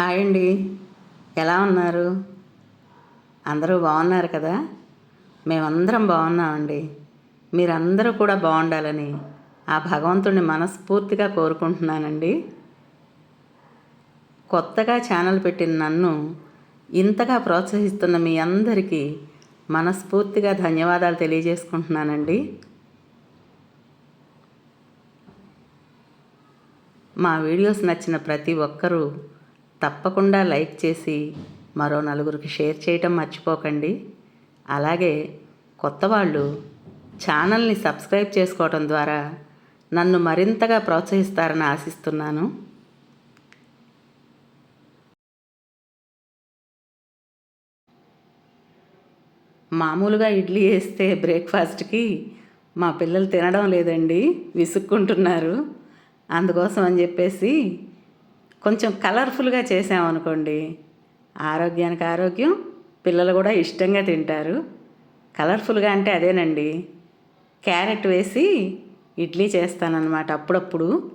Hi అండి. ఎలా ఉన్నారు? అందరూ బాగున్నారు కదా? మేమందరం బాగున్నామండి. మీరందరూ కూడా బాగుండాలని ఆ భగవంతుడిని మనస్ఫూర్తిగా కోరుకుంటున్నానండి. కొత్తగా ఛానల్ పెట్టిన నన్ను ఇంతగా ప్రోత్సహిస్తున్న మీ అందరికీ మనస్ఫూర్తిగా ధన్యవాదాలు తెలియజేసుకుంటున్నానండి. మా వీడియోస్ నచ్చిన ప్రతి ఒక్కరూ తప్పకుండా లైక్ చేసి మరో నలుగురికి షేర్ చేయటం మర్చిపోకండి. అలాగే కొత్త వాళ్ళు ఛానల్ని సబ్స్క్రైబ్ చేసుకోవటం ద్వారా నన్ను మరింతగా ప్రోత్సహిస్తారని ఆశిస్తున్నాను. మామూలుగా ఇడ్లీ వేస్తే బ్రేక్ఫాస్ట్కి మా పిల్లలు తినడం లేదండి విసుక్కుంటున్నారు. అందుకోసం అని చెప్పేసి కొంచెం కలర్ఫుల్గా చేసామనుకోండి. ఆరోగ్యానికి ఆరోగ్యం పిల్లలు కూడా ఇష్టంగా తింటారు. కలర్ఫుల్గా అంటే అదేనండి. క్యారెట్ వేసి ఇడ్లీ చేస్తానన్నమాట అప్పుడప్పుడు.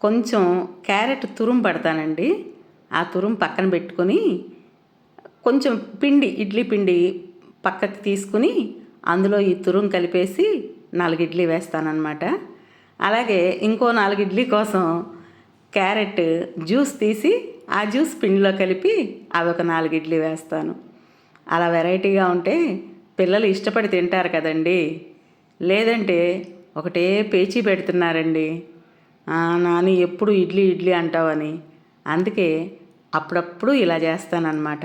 కొంచెం క్యారెట్ తురుము పడతానండి. ఆ తురుము పక్కన పెట్టుకొని కొంచెం పిండి ఇడ్లీ పిండి పక్కకి తీసుకుని అందులో ఈ తురుము కలిపేసి నాలుగు ఇడ్లీ వేస్తానన్నమాట. అలాగే ఇంకో నాలుగు ఇడ్లీ కోసం క్యారెట్ జ్యూస్ తీసి ఆ జ్యూస్ పిండిలో కలిపి అవి ఒక నాలుగు ఇడ్లీ వేస్తాను. అలా వెరైటీగా ఉంటే పిల్లలు ఇష్టపడి తింటారు కదండి. లేదంటే ఒకటే పేచీ పెడుతున్నారండి. నాని ఎప్పుడు ఇడ్లీ ఇడ్లీ అంటావని. అందుకే అప్పుడప్పుడు ఇలా చేస్తానన్నమాట.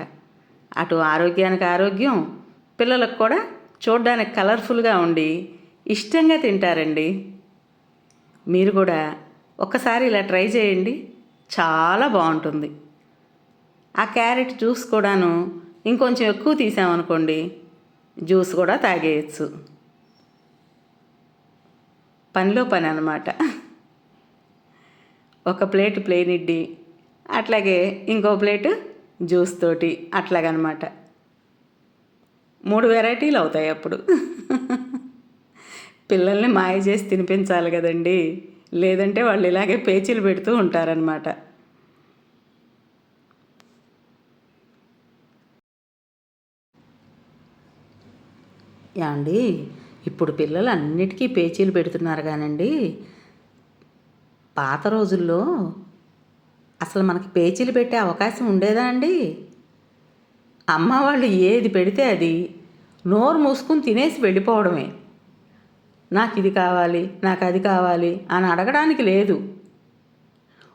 అటు ఆరోగ్యానికి ఆరోగ్యం పిల్లలకు కూడా చూడ్డానికి కలర్ఫుల్గా ఉండి ఇష్టంగా తింటారండి. మీరు కూడా ఒక్కసారి ఇలా ట్రై చేయండి. చాలా బాగుంటుంది. ఆ క్యారెట్ జ్యూస్ కూడాను ఇంకొంచెం ఎక్కువ తీసామనుకోండి జ్యూస్ కూడా తాగేయచ్చు. పనిలో పని అనమాట ఒక ప్లేట్ ప్లేన్ ఇడ్డి అట్లాగే ఇంకో ప్లేట్ జ్యూస్ తోటి అట్లాగనమాట. మూడు వెరైటీలు అవుతాయి అప్పుడు. పిల్లల్ని మాయ చేసి తినిపించాలి కదండి. లేదంటే వాళ్ళు ఇలాగే పేచీలు పెడుతూ ఉంటారనమాట యాండి ఇప్పుడు పిల్లలు అన్నిటికీ పేచీలు పెడుతున్నారు కానండి. పాత రోజుల్లో అసలు మనకి పేచీలు పెట్టే అవకాశం ఉండేదా అండి? అమ్మ వాళ్ళు ఏది పెడితే అది నోరు మూసుకుని తినేసి వెళ్ళిపోవడమే. నాకు ఇది కావాలి నాకు అది కావాలి అని అడగడానికి లేదు.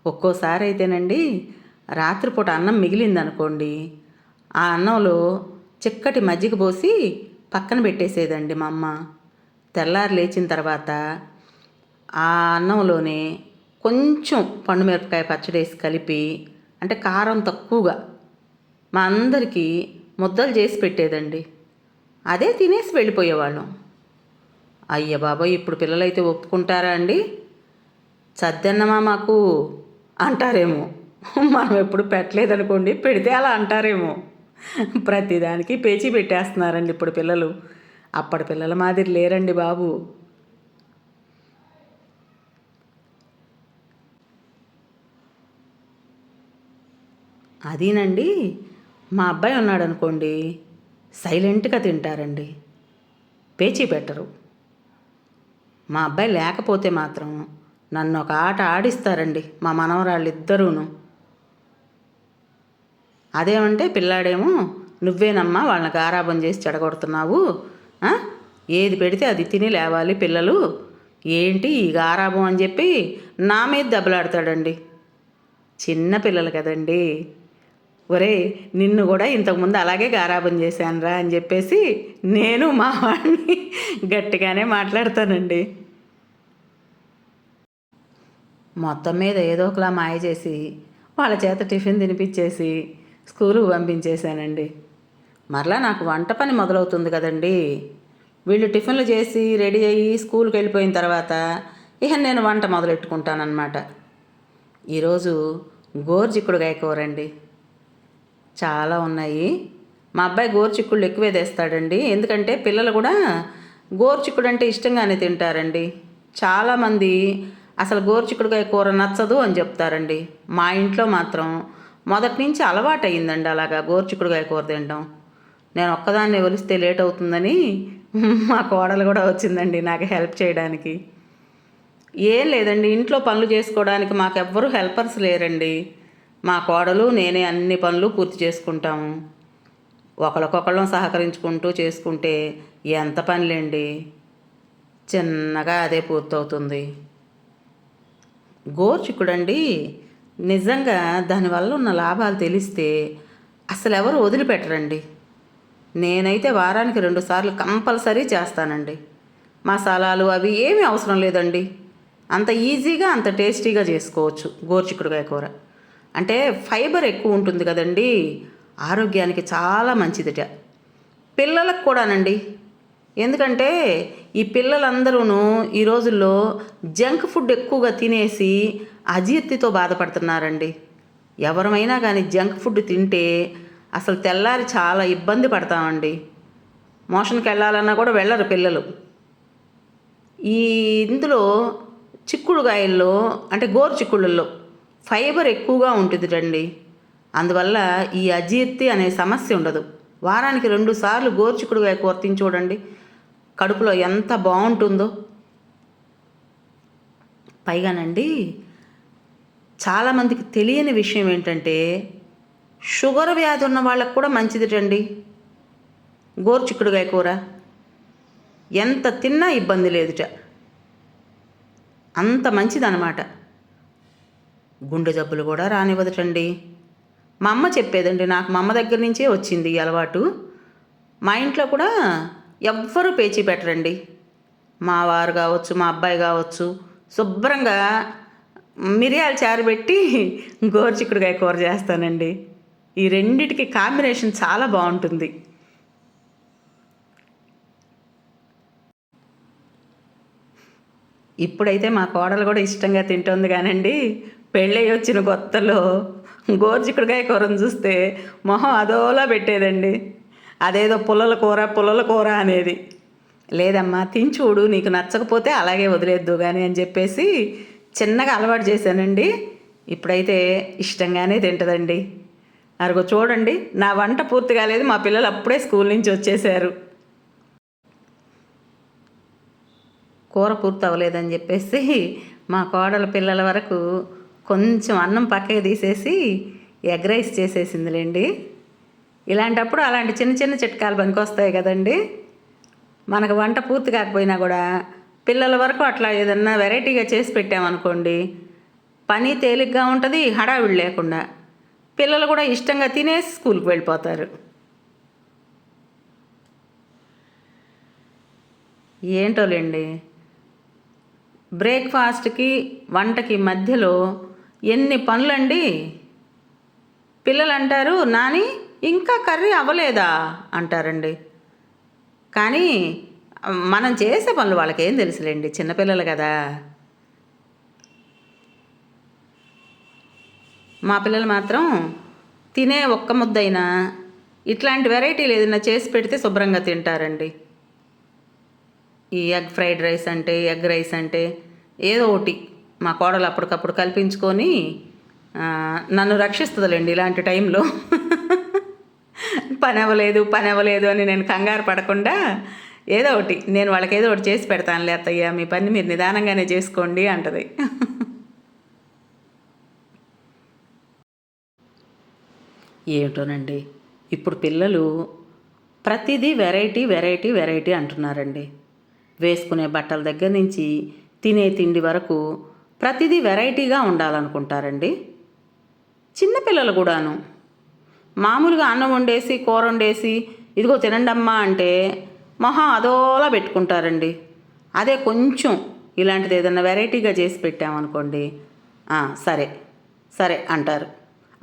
ఒక్కోసారి అయితేనండి రాత్రిపూట అన్నం మిగిలిందనుకోండి ఆ అన్నంలో చిక్కటి మజ్జిగ పోసి పక్కన పెట్టేసేదండి మా అమ్మ. తెల్లారి లేచిన తర్వాత ఆ అన్నంలోనే కొంచెం పండుమిరపకాయ పచ్చడి వేసి కలిపి అంటే కారం తక్కువగా మా అందరికీ ముద్దలు చేసి పెట్టేదండి. అదే తినేసి వెళ్ళిపోయేవాళ్ళం. అయ్య బాబాయ్ ఇప్పుడు పిల్లలైతే ఒప్పుకుంటారా అండి? చద్దన్నమా మాకు? అంటారేమో. మనం ఎప్పుడు పెట్టలేదనుకోండి పెడితే అలా అంటారేమో. ప్రతిదానికి పేచీ పెట్టేస్తున్నారండి ఇప్పుడు పిల్లలు. అప్పటి పిల్లల మాదిరి లేరండి బాబు. అదీనండి మా అబ్బాయి ఉన్నాడు అనుకోండి సైలెంట్గా తింటారండి. పేచీ పెట్టరు. మా అబ్బాయి లేకపోతే మాత్రం నన్ను ఒక ఆట ఆడిస్తారండి మా మనవరాళ్ళిద్దరూను. అదేమంటే పిల్లాడేమో నువ్వేనమ్మా వాళ్ళని గారాబం చేసి చెడగొడుతున్నావు. ఏది పెడితే అది తిని లేవాలి పిల్లలు. ఏంటి ఈ గారాబం అని చెప్పి నా మీద దెబ్బలాడతాడండి. చిన్న పిల్లలు కదండీ. ఒరే నిన్ను కూడా ఇంతకుముందు అలాగే గారాబం చేశానురా అని చెప్పేసి నేను మా వాడిని గట్టిగానే మాట్లాడతానండి. మొత్తం మీద ఏదో ఒకలా మాయ చేసి వాళ్ళ చేత టిఫిన్ తినిపించేసి స్కూలుకు పంపించేశానండి. మరలా నాకు వంట పని మొదలవుతుంది కదండి. వీళ్ళు టిఫిన్లు చేసి రెడీ అయ్యి స్కూల్కి వెళ్ళిపోయిన తర్వాత ఇక నేను వంట మొదలెట్టుకుంటానన్నమాట. ఈరోజు గోర్జిక్కుడుగాయ కూరండి చాలా ఉన్నాయి. మా అబ్బాయి గోరుచిక్కుళ్ళు ఎక్కువే తెస్తాడండి. ఎందుకంటే పిల్లలు కూడా గోరుచిక్కుడు అంటే ఇష్టంగానే తింటారండి. చాలామంది అసలు గోరుచిక్కుడుకాయ కూర నచ్చదు అని చెప్తారండి. మా ఇంట్లో మాత్రం మొదటి నుంచి అలవాటు అయిందండి అలాగా గోరుచిక్కుడుకాయ కూర తినడం. నేను ఒక్కదాన్ని ఒలిస్తే లేట్ అవుతుందని మా కోడలు కూడా వచ్చిందండి నాకు హెల్ప్ చేయడానికి. ఏం లేదండి ఇంట్లో పనులు చేసుకోవడానికి మాకెవ్వరూ హెల్పర్స్ లేరండి. మా కోడలు నేనే అన్ని పనులు పూర్తి చేసుకుంటాము. ఒకరికొకళ్ళం సహకరించుకుంటూ చేసుకుంటే ఎంత పనిలేండి? చిన్నగా అదే పూర్తవుతుంది. గోర్చుకుడండి. నిజంగా దానివల్ల ఉన్న లాభాలు తెలిస్తే అసలు ఎవరు వదిలిపెట్టరండి. నేనైతే వారానికి రెండు సార్లు కంపల్సరీ చేస్తానండి. మసాలాలు అవి ఏమీ అవసరం లేదండి. అంత ఈజీగా అంత టేస్టీగా చేసుకోవచ్చు గోర్చిక్కుడుకాయ కూర. అంటే ఫైబర్ ఎక్కువ ఉంటుంది కదండి. ఆరోగ్యానికి చాలా మంచిదిట. పిల్లలకు కూడానండి. ఎందుకంటే ఈ పిల్లలందరూ ఈ రోజుల్లో జంక్ ఫుడ్ ఎక్కువగా తినేసి అజీర్తితో బాధపడుతున్నారండి. ఎవరమైనా కానీ జంక్ ఫుడ్ తింటే అసలు తెల్లారి చాలా ఇబ్బంది పడతామండి. మోషన్కి వెళ్ళాలన్నా కూడా వెళ్ళరు పిల్లలు. ఈ ఇందులో చిక్కుడుగాయల్లో అంటే గోరు చిక్కుళ్ళల్లో ఫైబర్ ఎక్కువగా ఉంటుందిటండి అందువల్ల ఈ అజీర్తి అనే సమస్య ఉండదు. వారానికి రెండు సార్లు గోర్చిక్కుడుకాయ కూర తిని చూడండి. కడుపులో ఎంత బాగుంటుందో. పైగానండి చాలామందికి తెలియని విషయం ఏంటంటే షుగర్ వ్యాధి ఉన్న వాళ్ళకు కూడా మంచిదిటండి గోర్చిక్కుడుకాయ కూర ఎంత తిన్నా ఇబ్బంది లేదుట. అంత మంచిదన్నమాట. గుండె జబ్బులు కూడా రానివ్వదుటండి. మా అమ్మ చెప్పేదండి నాకు మా అమ్మ దగ్గర నుంచే వచ్చింది ఈ అలవాటు. మా ఇంట్లో కూడా ఎవ్వరూ పేచీ పెట్టరండి. మా వారు కావచ్చు మా అబ్బాయి కావచ్చు శుభ్రంగా మిరియాలు చారు పెట్టి గోరుచిక్కుడుకాయ కూర చేస్తానండి. ఈ రెండిటికి కాంబినేషన్ చాలా బాగుంటుంది. ఇప్పుడైతే మా కోడలు కూడా ఇష్టంగా తింటుంది కానండి. పెళ్ళయి వచ్చిన కొత్తలో గోరుచిక్కుడుకాయ కూరను చూస్తే మొహం అదోలా పెట్టేదండి. అదేదో పుల్లల కూర పుల్లల కూర అనేది. లేదమ్మా తిని చూడు నీకు నచ్చకపోతే అలాగే వదిలేద్దు కానీ అని చెప్పేసి చిన్నగా అలవాటు చేశానండి. ఇప్పుడైతే ఇష్టంగానే తింటదండి. అరగో చూడండి నా వంట పూర్తి కాలేదు మా పిల్లలు అప్పుడే స్కూల్ నుంచి వచ్చేసారు కూర పూర్తి అవ్వలేదని చెప్పేసి మా కోడల పిల్లల వరకు కొంచెం అన్నం పక్కకి తీసేసి ఎగ్ రైస్ చేసేసిందిలేండి. ఇలాంటప్పుడు అలాంటి చిన్న చిన్న చిట్కాలు పనికొస్తాయి కదండి. మనకు వంట పూర్తి కాకపోయినా కూడా పిల్లల వరకు అట్లా ఏదన్నా వెరైటీగా చేసి పెట్టామనుకోండి పని తేలిగ్గా ఉంటుంది హడావిడి లేకుండా పిల్లలు కూడా ఇష్టంగా తినేసి స్కూల్కి వెళ్ళిపోతారు. ఏంటోలేండి? బ్రేక్ఫాస్ట్కి వంటకి మధ్యలో ఎన్ని పనులండి? పిల్లలు అంటారు నాని ఇంకా కర్రీ అవ్వలేదా? అంటారండి. కానీ మనం చేసే పనులు వాళ్ళకేం తెలుసులేండి చిన్నపిల్లలు కదా. మా పిల్లలు మాత్రం తినే ఒక్క ముద్దైనా ఇట్లాంటి వెరైటీలు ఏదైనా చేసి పెడితే శుభ్రంగా తింటారండి. ఈ ఎగ్ ఫ్రైడ్ రైస్ అంటే ఎగ్ రైస్ అంటే ఏదో ఒకటి. మా కోడలు అప్పటికప్పుడు కల్పించుకొని నన్ను రక్షిస్తుందిలేండి ఇలాంటి టైంలో. పని అవ్వలేదు పని అవ్వలేదు అని నేను కంగారు పడకుండా ఏదో ఒకటి నేను వాళ్ళకి ఏదో ఒకటి చేసి పెడతానులే అత్తయ్య మీ పని మీరు నిదానంగానే చేసుకోండి అంటది. ఏమిటోనండి ఇప్పుడు పిల్లలు ప్రతిదీ వెరైటీ వెరైటీ వెరైటీ అంటున్నారండి. వేసుకునే బట్టల దగ్గర నుంచి తినే తిండి వరకు ప్రతిదీ వెరైటీగా ఉండాలనుకుంటారండి. చిన్నపిల్లలు కూడాను. మామూలుగా అన్నం వండేసి కూర వండేసి ఇదిగో తినండమ్మా అంటే మొహం అదోలా పెట్టుకుంటారండి. అదే కొంచెం ఇలాంటిది ఏదన్నా వెరైటీగా చేసి పెట్టామనుకోండి. సరే సరే అంటారు.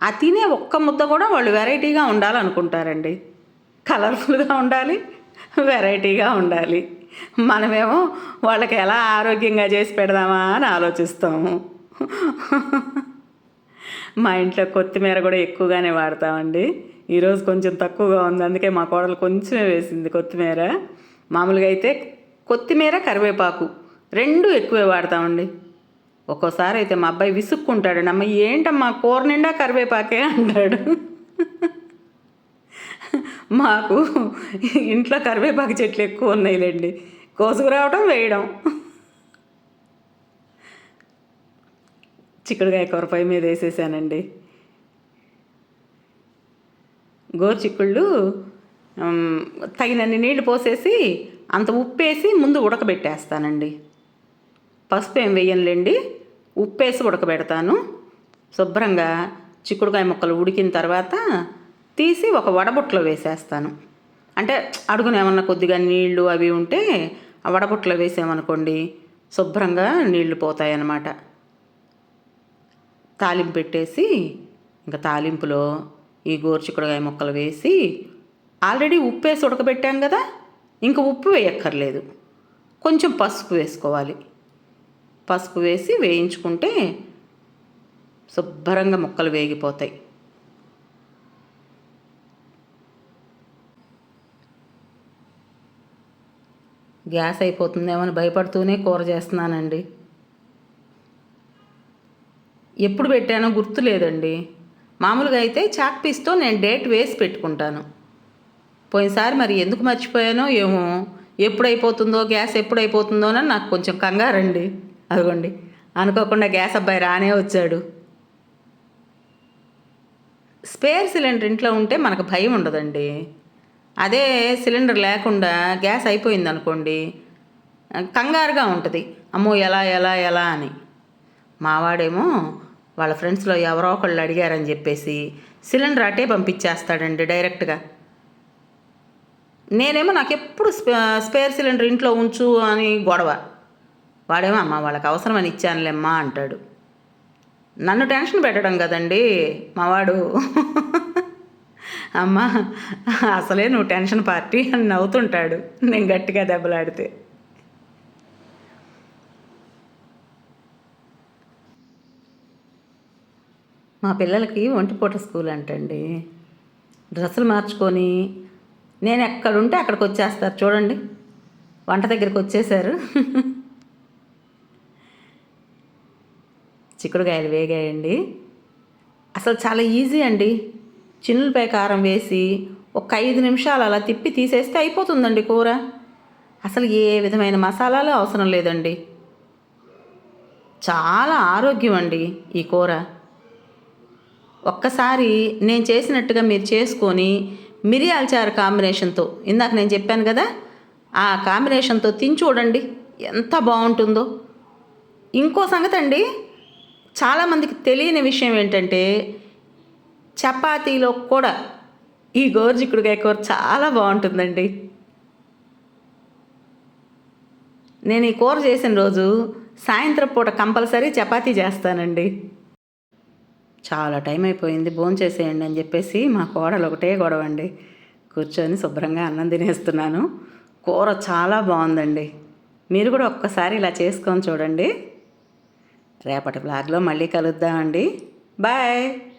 ఆ తినే ఒక్క ముద్ద కూడా వాళ్ళు వెరైటీగా ఉండాలనుకుంటారండి. కలర్ఫుల్గా ఉండాలి వెరైటీగా ఉండాలి. మనమేమో వాళ్ళకి ఎలా ఆరోగ్యంగా చేసి పెడదామా అని ఆలోచిస్తాము. మా ఇంట్లో కొత్తిమీర కూడా ఎక్కువగానే వాడతామండి. ఈరోజు కొంచెం తక్కువగా ఉంది. అందుకే మా కోడలు కొంచెమే వేసింది కొత్తిమీర. మామూలుగా అయితే కొత్తిమీర కరివేపాకు రెండు ఎక్కువే వాడతామండి. ఒక్కోసారి అయితే మా అబ్బాయి విసుక్కుంటాడు. అమ్మ ఏంటమ్మా కూర నిండా కరివేపాకే అంటాడు. మాకు ఇంట్లో కరివేపాకు చెట్లు ఎక్కువ ఉన్నాయిలేండి. కోసుకురావడం వేయడం. చిక్కుడుకాయ కూర మీద వేసేసానండి. గోరుచిక్కుళ్ళు తగినన్ని నీళ్ళు పోసేసి అంత ఉప్పేసి ముందు ఉడకబెట్టేస్తానండి. పసుపు ఏం వేయనులేండి ఉప్పేసి ఉడకబెడతాను. శుభ్రంగా చిక్కుడుకాయ ముక్కలు ఉడికిన తర్వాత తీసి ఒక వడబుట్టలో వేసేస్తాను. అంటే అడుగున ఏమన్నా కొద్దిగా నీళ్ళు అవి ఉంటే ఆ వడబుట్టలో వేసామనుకోండి శుభ్రంగా నీళ్ళు పోతాయి అన్నమాట తాలింపు పెట్టేసి ఇంకా తాలింపులో ఈ గోరుచిక్కుడుకాయ ముక్కలు వేసి ఆల్రెడీ ఉప్పు వేసి ఉడకబెట్టాం కదా ఇంకా ఉప్పు వేయక్కర్లేదు. కొంచెం పసుపు వేసుకోవాలి. పసుపు వేసి వేయించుకుంటే శుభ్రంగా ముక్కలు వేగిపోతాయి. గ్యాస్ అయిపోతుందేమో అని భయపడుతూనే కూర చేస్తున్నానండి. ఎప్పుడు పెట్టానో గుర్తు లేదండి. మామూలుగా అయితే చాక్ పీస్తో నేను డేట్ వేసి పెట్టుకుంటాను. పోయినసారి మరి ఎందుకు మర్చిపోయానో ఏమో ఎప్పుడైపోతుందో గ్యాస్ ఎప్పుడైపోతుందో అని నాకు కొంచెం కంగారండి. అదిగోండి అనుకోకుండా గ్యాస్ అబ్బాయి రానే వచ్చాడు. స్పేర్ సిలిండర్ ఇంట్లో ఉంటే మనకు భయం ఉండదండి. అదే సిలిండర్ లేకుండా గ్యాస్ అయిపోయింది అనుకోండి కంగారుగా ఉంటుంది. అమ్మో ఎలా ఎలా ఎలా అని. మావాడేమో వాళ్ళ ఫ్రెండ్స్లో ఎవరో ఒకళ్ళు అడిగారని చెప్పేసి సిలిండర్ అటే పంపించేస్తాడండి డైరెక్ట్గా. నేనేమో నాకు ఎప్పుడు స్పే స్పేర్ సిలిండర్ ఇంట్లో ఉంచు అని గొడవ. వాడేమో అమ్మ వాళ్ళకి అవసరమని ఇచ్చానులేమ్మా అంటాడు. నన్ను టెన్షన్ పెట్టడం కదండి మావాడు అమ్మ అసలే నువ్వు టెన్షన్ పార్టీ అని నవ్వుతుంటాడు. నేను గట్టిగా దెబ్బలాడితే. మా పిల్లలకి ఒంటిపూట స్కూల్ అంటండి. డ్రెస్సులు మార్చుకొని నేను ఎక్కడుంటే అక్కడికి వచ్చేస్తారు. చూడండి వంట దగ్గరికి వచ్చేసారు చిక్కుడుకాయలు వేగాయండి. అసలు చాలా ఈజీ అండి. చిన్నులపై కారం వేసి ఒక ఐదు నిమిషాలు అలా తిప్పి తీసేస్తే అయిపోతుందండి కూర. అసలు ఏ విధమైన మసాలాలు అవసరం లేదండి. చాలా ఆరోగ్యం అండి ఈ కూర. ఒక్కసారి నేను చేసినట్టుగా మీరు చేసుకొని మిరియాల చారు కాంబినేషన్తో ఇందాక నేను చెప్పాను కదా ఆ కాంబినేషన్తో తిని చూడండి ఎంత బాగుంటుందో. ఇంకో సంగతి అండి చాలామందికి తెలియని విషయం ఏంటంటే చపాతీలో కూడా ఈ గోరుచిక్కుడుకాయ కూర చాలా బాగుంటుందండి. నేను ఈ కూర చేసిన రోజు సాయంత్రం పూట కంపల్సరీ చపాతీ చేస్తానండి. చాలా టైం అయిపోయింది భోంచేసేయండి చేసేయండి అని చెప్పేసి మా కోడలు ఒకటే గొడవ అండి. కూర్చొని శుభ్రంగా అన్నం తినేస్తున్నాను. కూర చాలా బాగుందండి. మీరు కూడా ఒక్కసారి ఇలా చేసుకొని చూడండి. రేపటి బ్లాగ్లో మళ్ళీ కలుద్దామండి. బాయ్!